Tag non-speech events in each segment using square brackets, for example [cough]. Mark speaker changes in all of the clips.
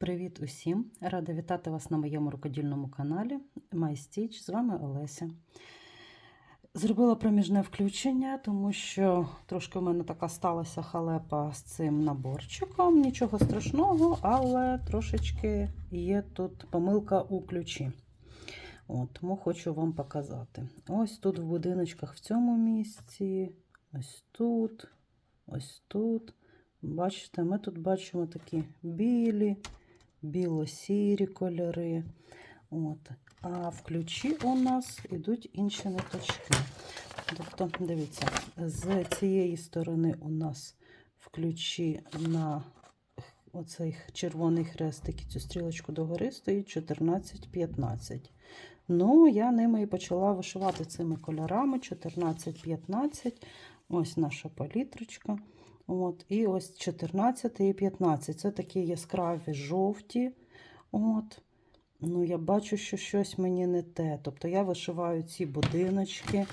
Speaker 1: Привіт усім! Рада вітати вас на моєму рукодільному каналі MyStitch. З вами Олеся. Зробила проміжне включення, тому що трошки в мене така сталася халепа з цим наборчиком. Нічого страшного, але трошечки є тут помилка у ключі. От, Тому хочу вам показати. Ось тут в будиночках в цьому місці, ось тут, ось тут. Бачите, ми тут бачимо такі білі, біло-сірі кольори. От. А в ключі у нас йдуть інші ниточки. Тобто, дивіться, з цієї сторони у нас в ключі на оцей червоний хрестик і цю стрілочку догори стоїть 14-15. Ну, я ними і почала вишивати цими кольорами 14-15. Ось наша палітрочка. От, І ось 14 і 15. Це такі яскраві жовті. От. Ну, Я бачу, що щось мені не те. Тобто я вишиваю ці будиночки.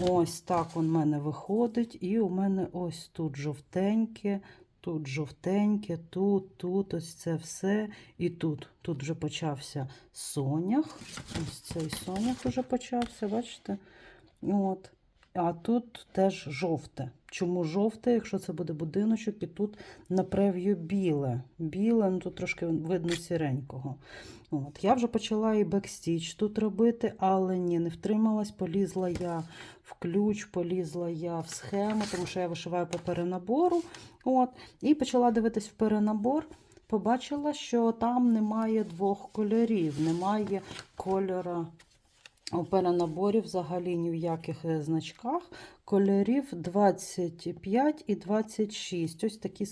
Speaker 1: Ось так у мене виходить. І у мене ось тут жовтеньке, тут жовтеньке, тут, тут, ось це все. І тут. Тут вже почався сонях. Ось цей сонях вже почався, бачите? От. А тут теж жовте. Чому жовте, якщо це буде будиночок, і тут на прев'ю біле. Біле, ну тут трошки видно сіренького. От. Я вже почала і бекстіч тут робити, але ні, не втрималась, полізла я в ключ, полізла я в схему, тому що я вишиваю по перенабору. От. І почала дивитись в перенабор. Побачила, що там немає двох кольорів, немає кольора. У перенаборі взагалі ні в яких е, значках кольорів 25 і 26. Ось такі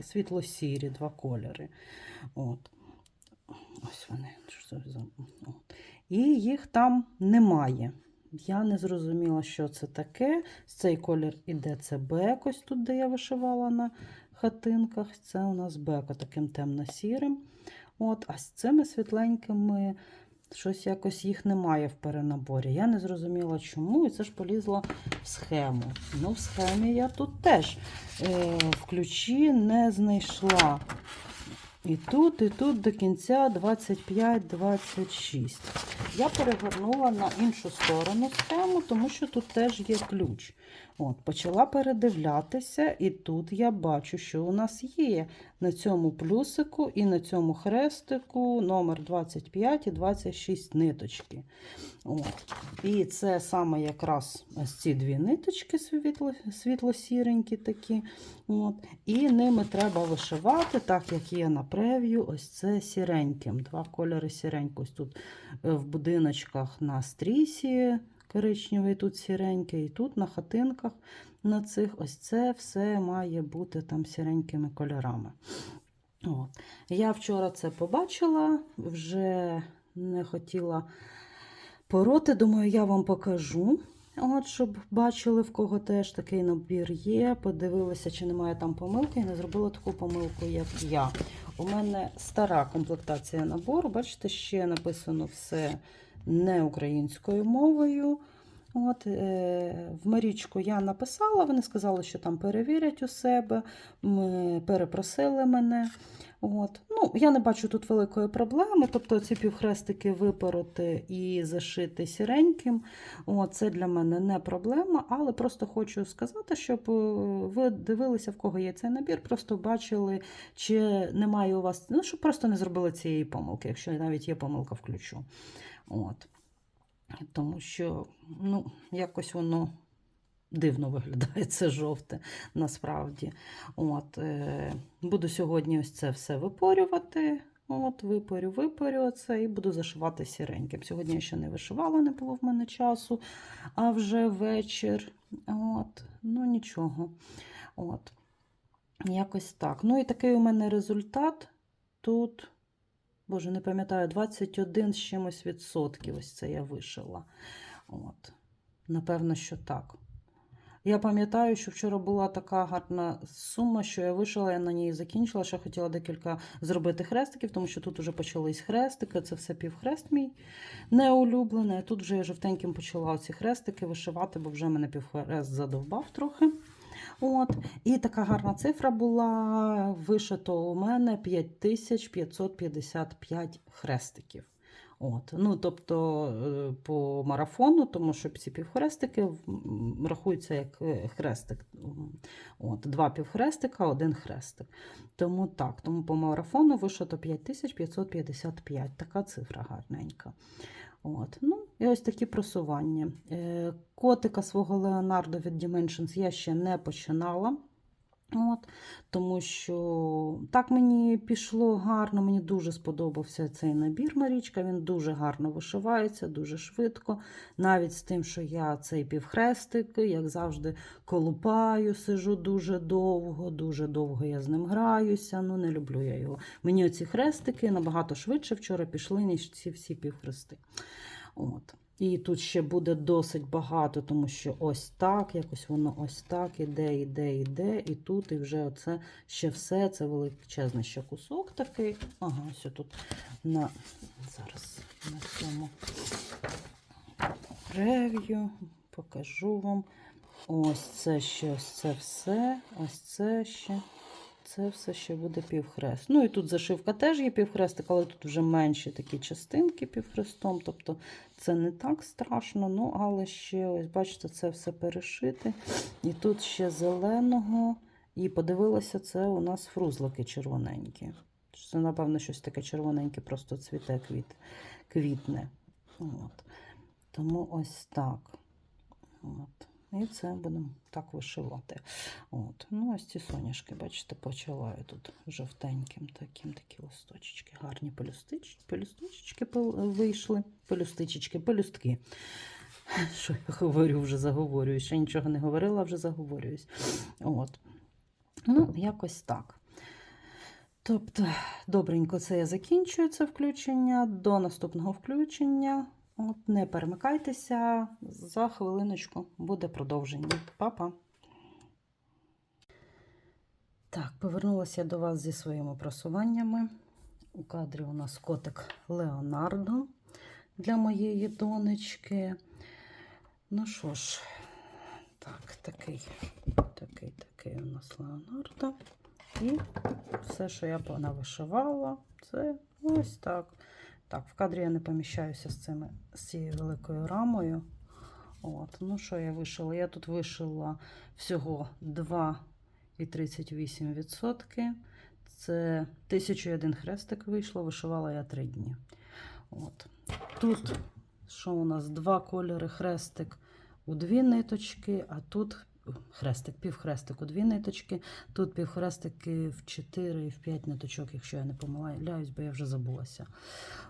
Speaker 1: світло-сірі два кольори. От. Ось вони. І їх там немає. Я не зрозуміла, що це таке. Цей колір іде це бек, ось тут, де я вишивала на хатинках. Це у нас бека таким темно-сірим. От, А з цими світленькими. Щось якось їх немає в перенаборі. Я не зрозуміла, чому. І це ж полізла в схему. Ну, в схемі я тут теж е, в ключі не знайшла. І тут, і тут до кінця 25-26. Я перегорнула на іншу сторону схему, тому що тут теж є ключ. От, Почала передивлятися, і тут я бачу, що у нас є на цьому плюсику і на цьому хрестику номер 25 і 26 ниточки. От. І це саме якраз ось ці дві ниточки світло, світло-сіренькі такі. От. І ними треба вишивати, так як є на прев'ю, ось це сіреньким. Два кольори сіренько. Ось тут е, в будиночках на стрісі коричневий, тут сіренький, і тут на хатинках на цих ось це все має бути там сіренькими кольорами. От. Я вчора це побачила, вже не хотіла пороти. Думаю, я вам покажу. От, щоб бачили, в кого теж такий набір є. Подивилися, чи немає там помилки, і не зробила таку помилку, як я. У мене стара комплектація набору. Бачите, ще написано все не українською мовою. От, е, В Марічку я написала, вони сказали, що там перевірять у себе, ми перепросили мене. От. Ну, Я не бачу тут великої проблеми. Тобто ці півхрестики випороти і зашити сіреньким. От, Це для мене не проблема, але просто хочу сказати, щоб е, ви дивилися, в кого є цей набір, просто бачили, чи немає у вас, ну, щоб просто не зробили цієї помилки, якщо навіть є помилка включу. От. Тому що, ну, якось воно дивно виглядає, [laughs] це жовте насправді. От, е, Буду сьогодні ось це все випорювати. От, Випорю, випорю це і буду зашивати сіреньким. Сьогодні я ще не вишивала, не було в мене часу, а вже вечір. От, Ну, нічого. От. Якось так. Ну і такий у мене результат тут. Боже, не пам'ятаю, 21 з чимось відсотків. Ось це я вишила. От. Напевно, що так. Я пам'ятаю, що вчора була така гарна сума, що я вишила, я на ній закінчила. Ще хотіла декілька зробити хрестиків, тому що тут вже почались хрестики. Це все півхрест мій неулюблений. Тут вже я жовтеньким почала ці хрестики вишивати, бо вже мене півхрест задовбав трохи. От. І така гарна цифра була вишито у мене 5555 хрестиків. От. Ну, тобто е, по марафону, тому що ці півхрестики рахуються як е, хрестик. От, два півхрестика, один хрестик. Тому так, тому по марафону вишито 5555. Така цифра гарненька. От. Ну, і ось такі просування. Е, Котика свого Леонардо від Dimensions я ще не починала. От, тому що так мені пішло гарно, мені дуже сподобався цей набір Марічка. Він дуже гарно вишивається, дуже швидко. Навіть з тим, що я цей півхрестик, як завжди, колупаю, сижу дуже довго, дуже довго я з ним граюся. Ну, не люблю я його. Мені оці хрестики набагато швидше вчора пішли, ніж ці всі півхрести. От. І тут ще буде досить багато, тому що ось так, якось воно ось так іде, іде, іде, і тут, і вже оце ще все, це величезний ще кусок такий. Ага, все тут на зараз на цьому прев'ю покажу вам. Ось це ще ось це все, ось це ще. Це все ще буде півхрест. Ну і тут зашивка теж є півхрестик, але тут вже менші такі частинки півхрестом. Тобто це не так страшно, ну але ще, ось бачите, це все перешити. І тут ще зеленого. І подивилася, це у нас фрузлики червоненькі. Це, напевно, щось таке червоненьке, просто цвіте квіт, квітне. От. Тому ось так. От. І це будемо так вишивати. От. Ну, ось ці соняшки, бачите, почала я тут жовтеньким таким такі листочечки. Гарні пелюстич, пелюстички вийшли. Пелюстичечки, пелюстки. Що я говорю, вже заговорююсь. Ще нічого не говорила, вже заговорююсь. От. Ну, якось так. Тобто, добренько, це я закінчую це включення. До наступного включення. От, не перемикайтеся, за хвилиночку буде продовження. Па-па! Так, повернулася до вас зі своїми просуваннями. У кадрі у нас котик Леонардо для моєї донечки. Ну що ж, так, такий, такий, такий у нас Леонардо. І все, що я навишивала, це ось так. Так, в кадрі я не поміщаюся з, цими, з цією великою рамою. От, ну що я вишила? Я тут вишила всього 2,38%. Це 1001 хрестик вийшло, вишивала я 3 дні. От. Тут, що у нас, два кольори хрестик у дві ниточки, а тут хрестик, півхрестик у дві ниточки. Тут півхрестики в 4 і в 5 ниточок, якщо я не помиляюсь, бо я вже забулася.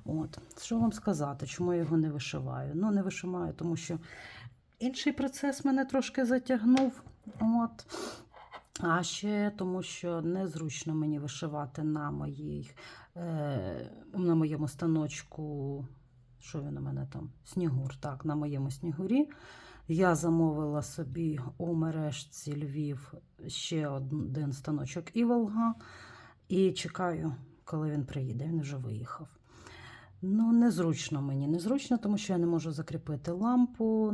Speaker 1: От. Що вам сказати, чому я його не вишиваю? Ну, не вишиваю, тому що інший процес мене трошки затягнув. От. А ще тому, що незручно мені вишивати на, моїй, е, на моєму станочку. Що він у мене там? Снігур, так, на моєму снігурі. Я замовила собі у мережці Львів ще один станочок Іволга і чекаю, коли він приїде. Він вже виїхав. Ну, незручно мені. Незручно, тому що я не можу закріпити лампу.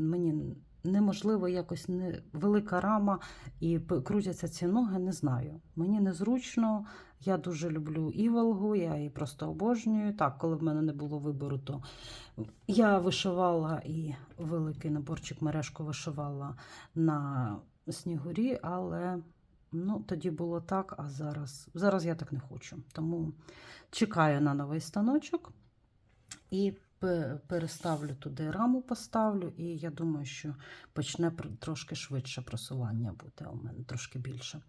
Speaker 1: Мені неможливо якось не велика рама і крутяться ці ноги, не знаю. Мені незручно. Я дуже люблю іволгу, я її просто обожнюю. Так, коли в мене не було вибору, то я вишивала і великий наборчик мережку вишивала на снігурі, але ну, тоді було так, а зараз, зараз я так не хочу. Тому чекаю на новий станочок і переставлю туди раму, поставлю, і я думаю, що почне трошки швидше просування бути у мене, трошки більше.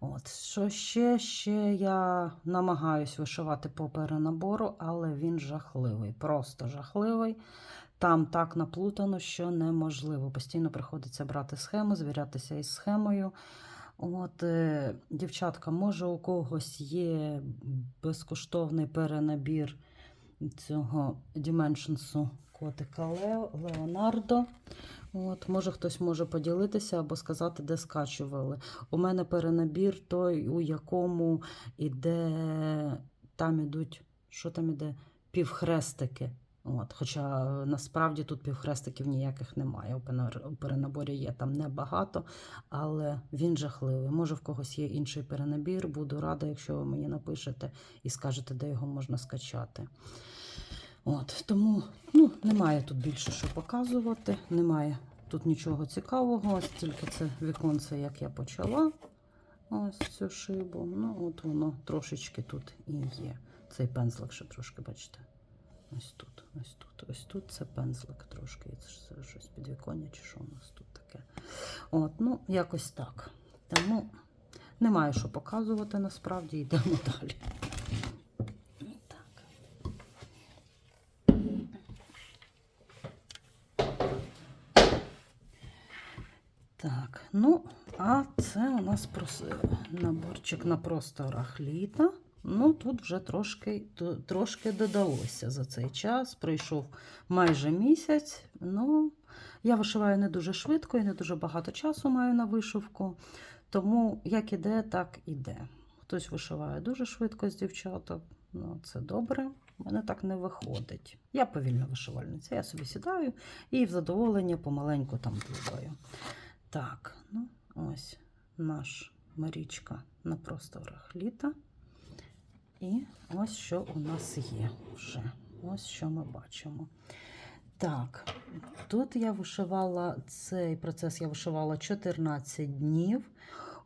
Speaker 1: От, що ще? Ще я намагаюсь вишивати по перенабору, але він жахливий, просто жахливий. Там так наплутано, що неможливо. Постійно приходиться брати схему, звірятися із схемою. От, е, дівчатка, може, у когось є безкоштовний перенабір цього Dimensions котика Лео, Леонардо. От, може, хтось може поділитися або сказати, де скачували. У мене перенабір той, у якому іде, там ідуть, що там іде? Півхрестики. От, хоча насправді тут півхрестиків ніяких немає. У перенаборі є там небагато, але він жахливий. Може, в когось є інший перенабір. Буду рада, якщо ви мені напишете і скажете, де його можна скачати. От, тому ну, немає тут більше що показувати, немає тут нічого цікавого, ось тільки це віконце, як я почала. Ось цю шибу. Ну, от воно трошечки тут і є. Цей пензлик ще трошки, бачите. Ось тут, ось тут, ось тут це пензлик трошки. Це ж щось підвіконня, чи що у нас тут таке. От, ну, якось так. Тому немає що показувати насправді, йдемо [laughs] далі. Так, ну, а це у нас наборчик на просторах літа. Ну, тут вже трошки, трошки додалося за цей час. Прийшов майже місяць. Ну, я вишиваю не дуже швидко і не дуже багато часу маю на вишивку. Тому як іде, так іде. Хтось вишиває дуже швидко з дівчаток. Ну, це добре. У мене так не виходить. Я повільна вишивальниця. Я собі сідаю і в задоволення помаленьку там плутаю. Так, ну ось наш Марічка на просторах літа. І ось що у нас є вже. Ось що ми бачимо. Так, тут я вишивала цей процес, я вишивала 14 днів.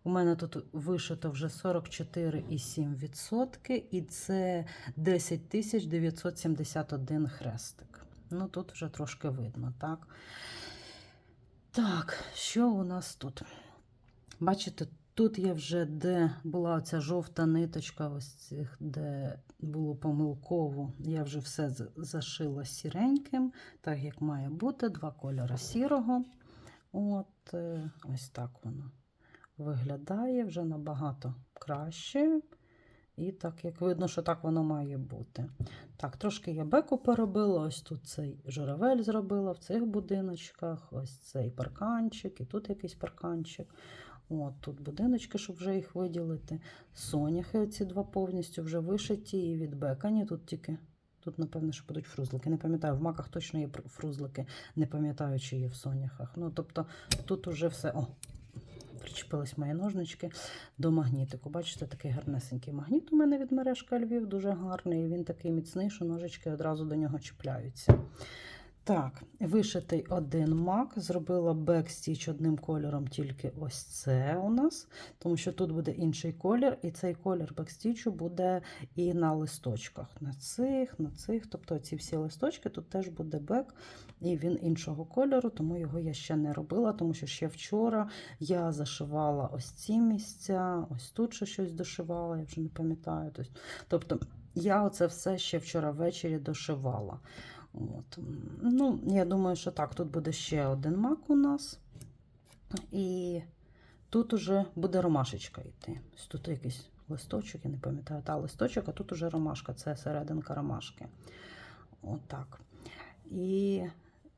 Speaker 1: У мене тут вишито вже 44,7%, і це 10 971 хрестик. Ну, тут вже трошки видно, так? Так, що у нас тут? Бачите, тут я вже де була ця жовта ниточка, ось цих, де було помилково, я вже все зашила сіреньким, так як має бути, два кольори сірого. От е, ось так воно виглядає вже набагато краще. І так, як видно, що так воно має бути. Так, трошки я беку переробила. Ось тут цей журавель зробила в цих будиночках, ось цей парканчик, і тут якийсь парканчик. От тут будиночки, щоб вже їх виділити. Соняхи, ці два повністю вже вишиті і відбекані. Тут тільки. Тут, напевно, що будуть фрузлики. Не пам'ятаю, в маках точно є фрузлики, не пам'ятаю, чи є в соняхах. Ну, тобто, тут уже все. О, причепились мої ножнички до магнітику. Бачите, такий гарнесенький магніт у мене від мережка Львів, дуже гарний. Він такий міцний, що ножички одразу до нього чіпляються. Так, вишитий один мак, зробила бекстіч одним кольором, тільки ось це у нас, тому що тут буде інший колір, і цей колір бекстічу буде і на листочках. На цих, на цих. Тобто ці всі листочки, тут теж буде бек, і він іншого кольору, тому його я ще не робила, тому що ще вчора я зашивала ось ці місця, ось тут ще щось дошивала, я вже не пам'ятаю. Тобто я оце все ще вчора ввечері дошивала. От. Ну, я думаю, що так, тут буде ще один мак у нас. І тут уже буде ромашечка йти. Тут якийсь листочок, я не пам'ятаю, та листочок, а тут уже ромашка, це серединка ромашки. Отак. І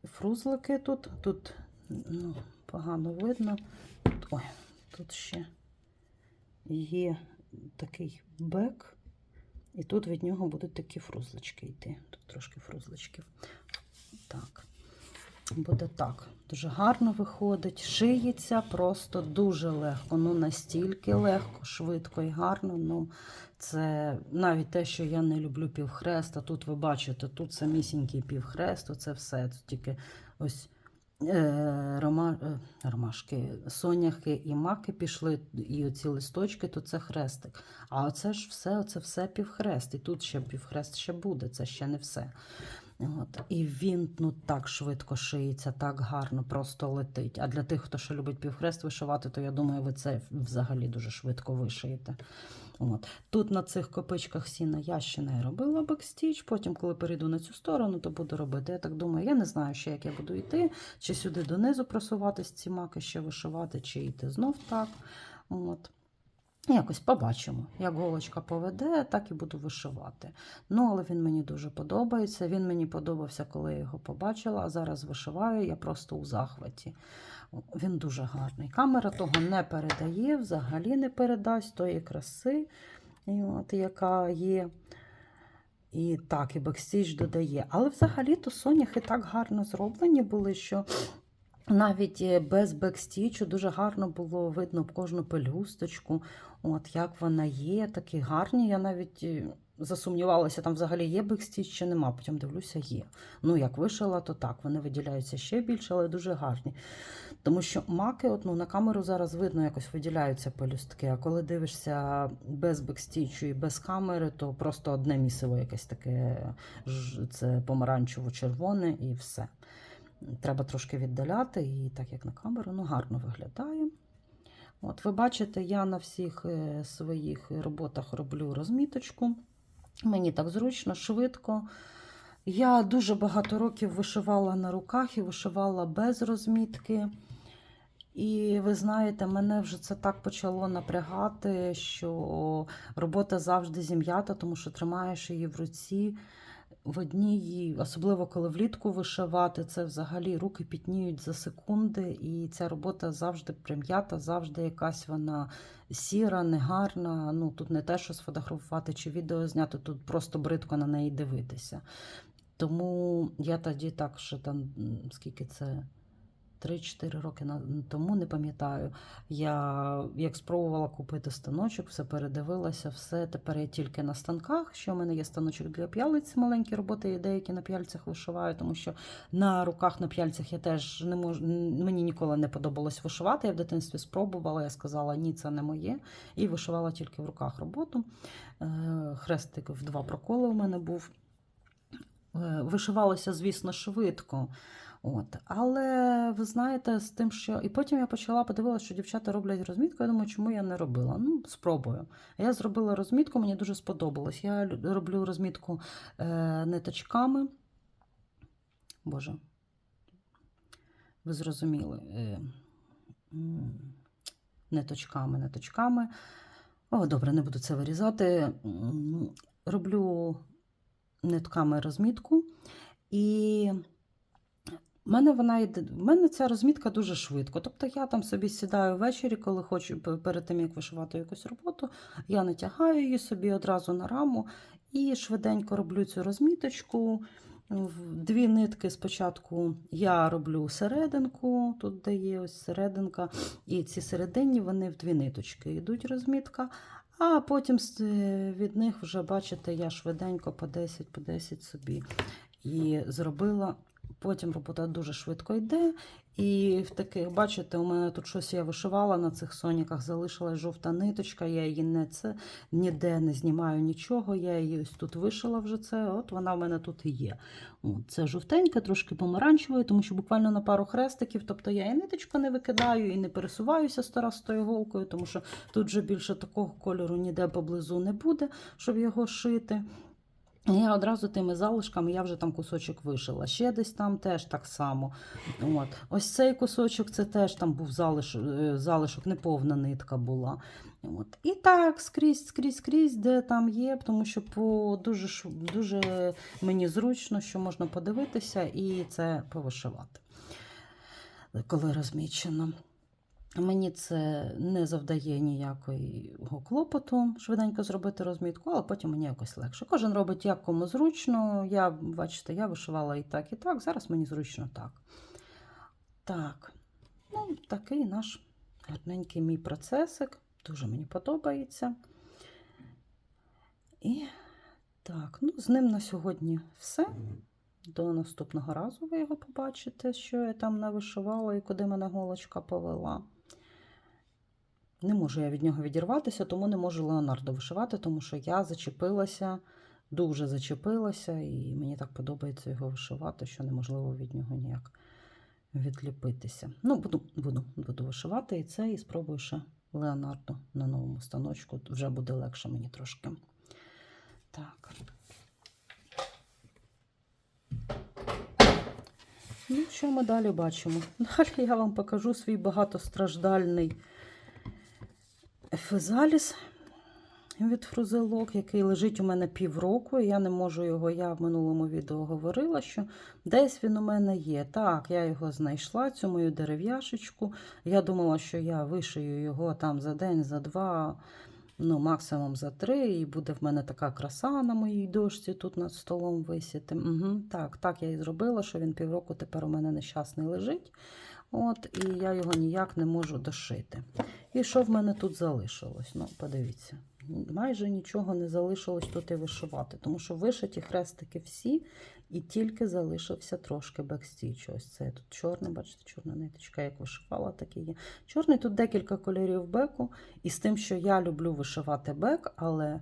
Speaker 1: фрузлики тут, тут ну, погано видно. Ой, тут ще є такий бек. І тут від нього будуть такі фрузлички йти. Тут трошки фрузличків. Так. Буде так. Дуже гарно виходить. Шиється просто дуже легко. Ну, настільки легко, швидко і гарно. Ну, це навіть те, що я не люблю півхреста. Тут ви бачите, тут самісінький півхрест, оце все. Тут тільки ось рома, е, ромашки, соняхи і маки пішли, і оці листочки, то це хрестик. А оце ж все, оце все півхрест. І тут ще півхрест ще буде, це ще не все. От. І він ну, так швидко шиється, так гарно, просто летить. А для тих, хто ще любить півхрест вишивати, то я думаю, ви це взагалі дуже швидко вишиєте. От. Тут на цих копичках сіна я ще не робила бекстіч. Потім, коли перейду на цю сторону, то буду робити. Я так думаю, я не знаю ще, як я буду йти, чи сюди донизу просуватись, ці маки ще вишивати, чи йти знов так. От. Якось побачимо. Як голочка поведе, так і буду вишивати. Ну, але він мені дуже подобається. Він мені подобався, коли я його побачила, а зараз вишиваю, я просто у захваті. Він дуже гарний. Камера того не передає, взагалі не передасть тої краси, і от, яка є. І так, і бекстіч додає. Але взагалі-то соняхи так гарно зроблені були, що навіть е, без бекстічу дуже гарно було видно кожну пелюсточку, от як вона є, такі гарні. Я навіть е, засумнівалася, там взагалі є бекстіч чи нема. Потім дивлюся, є. Ну, як вишила, то так, вони виділяються ще більше, але дуже гарні. Тому що маки, от, ну, на камеру зараз видно, якось виділяються пелюстки. А коли дивишся без бекстічу і без камери, то просто одне місиво якесь таке це помаранчево-червоне і все. Треба трошки віддаляти, і так як на камеру, ну гарно виглядає. От, ви бачите, я на всіх е, своїх роботах роблю розміточку. Мені так зручно, швидко. Я дуже багато років вишивала на руках і вишивала без розмітки. І ви знаєте, мене вже це так почало напрягати, що робота завжди зім'ята, тому що тримаєш її в руці. В одній, особливо коли влітку вишивати, це взагалі руки пітніють за секунди, і ця робота завжди прим'ята, завжди якась вона сіра, негарна. Ну тут не те, що сфотографувати чи відео зняти, тут просто бридко на неї дивитися. Тому я тоді так, що там скільки це 3-4 роки тому, не пам'ятаю. Я як спробувала купити станочок, все передивилася, все. Тепер я тільки на станках. Що в мене є станочок для п'ялиць, маленькі роботи, я деякі на п'яльцях вишиваю, тому що на руках на п'яльцях я теж не можу. Мені ніколи не подобалось вишивати. Я в дитинстві спробувала, я сказала, ні, це не моє. І вишивала тільки в руках роботу. Е, Хрестик в два проколи у мене був. Е, Вишивалося, звісно, швидко. От. Але ви знаєте, з тим, що. І потім я почала подивилася, що дівчата роблять розмітку. Я думаю, чому я не робила? Ну, спробую. Я зробила розмітку, мені дуже сподобалось. Я роблю розмітку е, ниточками. Боже, ви зрозуміли. Е, ниточками, ниточками. О, добре, не буду це вирізати. Роблю нитками розмітку. І в мене вона йде. В мене ця розмітка дуже швидко. Тобто я там собі сідаю ввечері, коли хочу перед тим, як вишивати якусь роботу, я натягаю її собі одразу на раму і швиденько роблю цю розміточку. Дві нитки спочатку я роблю серединку, тут де є ось серединка, і ці серединні вони в дві ниточки йдуть розмітка. А потім е, від них вже, бачите, я швиденько по 10, по 10 собі і зробила. Потім робота дуже швидко йде. І в таких, бачите, у мене тут щось я вишивала на цих соніках, залишилась жовта ниточка, я її не це, ніде не знімаю нічого. Я її ось тут вишила вже це. От вона в мене тут і є. От, це жовтенька, трошки помаранчевою, тому що буквально на пару хрестиків. Тобто я і ниточку не викидаю, і не пересуваюся сто раз з тою голкою, тому що тут вже більше такого кольору ніде поблизу не буде, щоб його шити. Я одразу тими залишками я вже там кусочок вишила. Ще десь там теж так само. От. Ось цей кусочок це теж там був залиш, е, залишок, неповна нитка була. От. І так, скрізь, скрізь, скрізь, де там є, тому що по дуже, дуже мені зручно, що можна подивитися і це повишивати, коли розмічено. Мені це не завдає ніякого клопоту швиденько зробити розмітку, але потім мені якось легше. Кожен робить як кому зручно. Я, бачите, я вишивала і так, і так. Зараз мені зручно так. Так, ну, такий наш гарненький мій процесик. Дуже мені подобається. І так, ну, з ним на сьогодні все. До наступного разу ви його побачите, що я там навишивала і куди мене голочка повела. Не можу я від нього відірватися, тому не можу Леонардо вишивати, тому що я зачепилася, дуже зачепилася, і мені так подобається його вишивати, що неможливо від нього ніяк відліпитися. Ну, буду, буду, буду вишивати і це, і спробую ще Леонардо на новому станочку. Вже буде легше мені трошки. Так. Ну, що ми далі бачимо? [laughs] Далі я вам покажу свій багатостраждальний фезаліс від фрузелок, який лежить у мене півроку. Я не можу його, я в минулому відео говорила, що десь він у мене є. Так, я його знайшла, цю мою дерев'яшечку. Я думала, що я вишию його там за день, за два. Ну, максимум за три, і буде в мене така краса на моїй дошці тут над столом висіти. Угу, так, так я і зробила, що він півроку тепер у мене нещасний лежить. От, і я його ніяк не можу дошити. І що в мене тут залишилось? Ну, подивіться, майже нічого не залишилось тут і вишивати, тому що вишиті хрестики всі, і тільки залишився трошки бекстічу. Ось це тут чорний, бачите, чорна ниточка, як вишивала, так і є. Чорний тут декілька кольорів беку, і з тим, що я люблю вишивати бек, але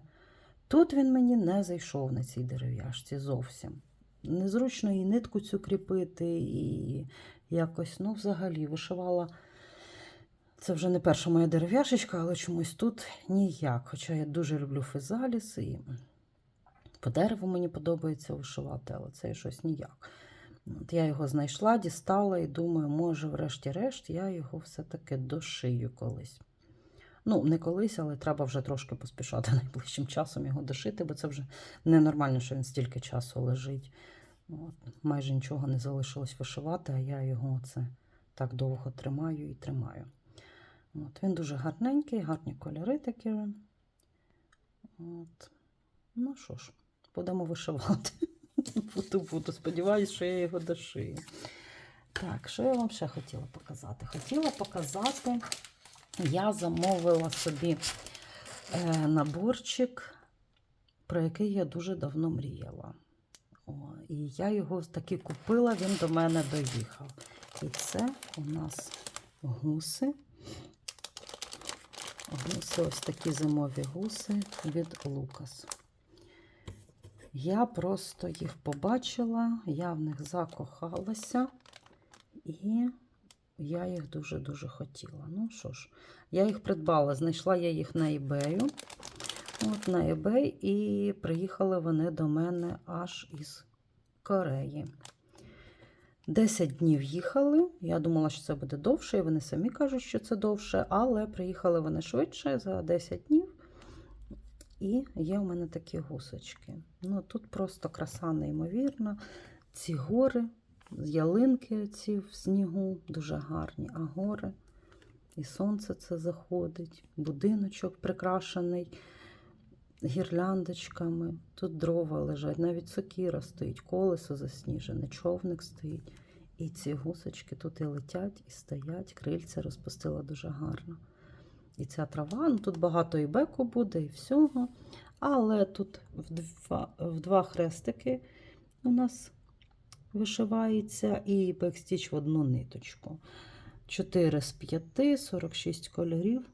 Speaker 1: тут він мені не зайшов на цій дерев'яшці зовсім. Незручно і нитку цю кріпити, і якось, ну, взагалі, вишивала. Це вже не перша моя дерев'яшечка, але чомусь тут ніяк. Хоча я дуже люблю физаліс і по дереву мені подобається вишивати, але це щось ніяк. От я його знайшла, дістала і думаю, може, врешті-решт, я його все-таки дошию колись. Ну, не колись, але треба вже трошки поспішати [laughs] найближчим часом його дошити, бо це вже ненормально, що він стільки часу лежить. От, майже нічого не залишилось вишивати, а я його це так довго тримаю і тримаю. От, він дуже гарненький, гарні кольори такі. От. Ну що ж, будемо вишивати. [laughs] Буду, буду. Сподіваюсь, що я його дошию. Так, що я вам ще хотіла показати? Хотіла показати, я замовила собі е, наборчик, про який я дуже давно мріяла. О, і я його таки купила, він до мене доїхав. І це у нас гуси. Гуси, ось такі зимові гуси від Лукас. Я просто їх побачила, я в них закохалася, і я їх дуже-дуже хотіла. Ну що ж, я їх придбала, знайшла я їх на eBay. От на eBay, і приїхали вони до мене аж із Кореї. 10 днів їхали. Я думала, що це буде довше, і вони самі кажуть, що це довше, але приїхали вони швидше за 10 днів. І є у мене такі гусочки. Ну, Тут просто краса неймовірна. Ці гори, ялинки ці в снігу дуже гарні, а гори. І сонце це заходить, будиночок прикрашений гірляндочками. Тут дрова лежать, навіть сокіра стоїть, колесо засніжене, човник стоїть. І ці гусочки тут і летять, і стоять, крильця розпустила дуже гарно. І ця трава, ну тут багато і беку буде, і всього. Але тут в два, в два хрестики у нас вишивається, і бекстіч в одну ниточку. 4 з 5, 46 кольорів.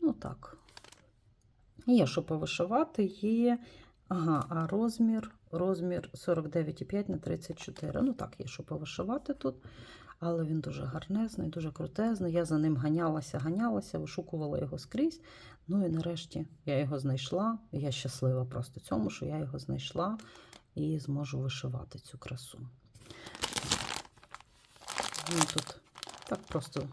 Speaker 1: Ну так. Є, що повишивати, є. Ага, а розмір розмір 49,5 на 34. Ну так, є, що повишивати тут. Але він дуже гарнезний, дуже крутезний. Я за ним ганялася, ганялася, вишукувала його скрізь. Ну і нарешті я його знайшла. Я щаслива просто цьому, що я його знайшла і зможу вишивати цю красу. Ну, тут так просто.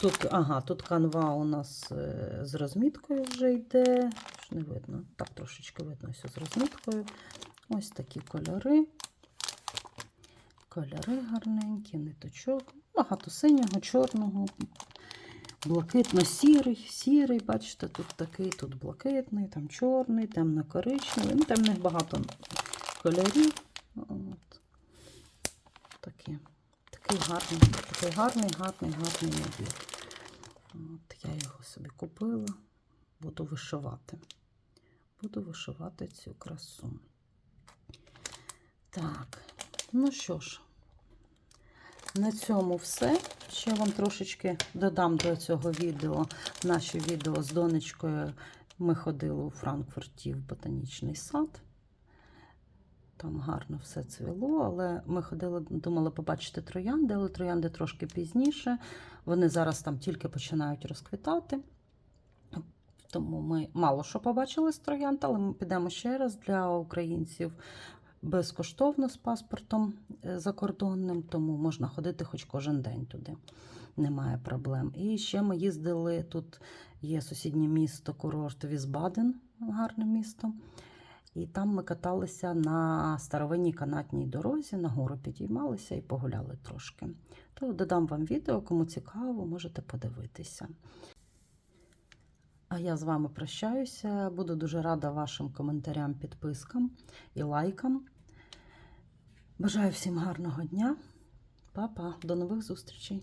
Speaker 1: Тут, ага, тут канва у нас е, з розміткою вже йде. Не видно. Так, трошечки видно все з розміткою. Ось такі кольори. Кольори гарненькі, ниточок. Багато синього, чорного, блакитно-сірий, сірий, бачите, тут такий, тут блакитний, там чорний, темно-коричневий. Ну, темних багато кольорів. От. Такі. Такий гарний, такий гарний, гарний, гарний набір. От я його собі купила, буду вишивати. Буду вишивати цю красу. Так, ну що ж, на цьому все. Ще вам трошечки додам до цього відео. Наше відео з донечкою. Ми ходили у Франкфурті в ботанічний сад. Там гарно все цвіло, але ми ходили, думали побачити троянди, але троянди трошки пізніше. Вони зараз там тільки починають розквітати. Тому ми мало що побачили з троянд, але ми підемо ще раз для українців безкоштовно з паспортом е, закордонним, тому можна ходити хоч кожен день туди. Немає проблем. І ще ми їздили. Тут є сусіднє місто, курорт Візбаден, гарне місто. І там ми каталися на старовинній канатній дорозі, на гору підіймалися і погуляли трошки. То додам вам відео, кому цікаво, можете подивитися. А я з вами прощаюся. Буду дуже рада вашим коментарям, підпискам і лайкам. Бажаю всім гарного дня. Па-па, до нових зустрічей!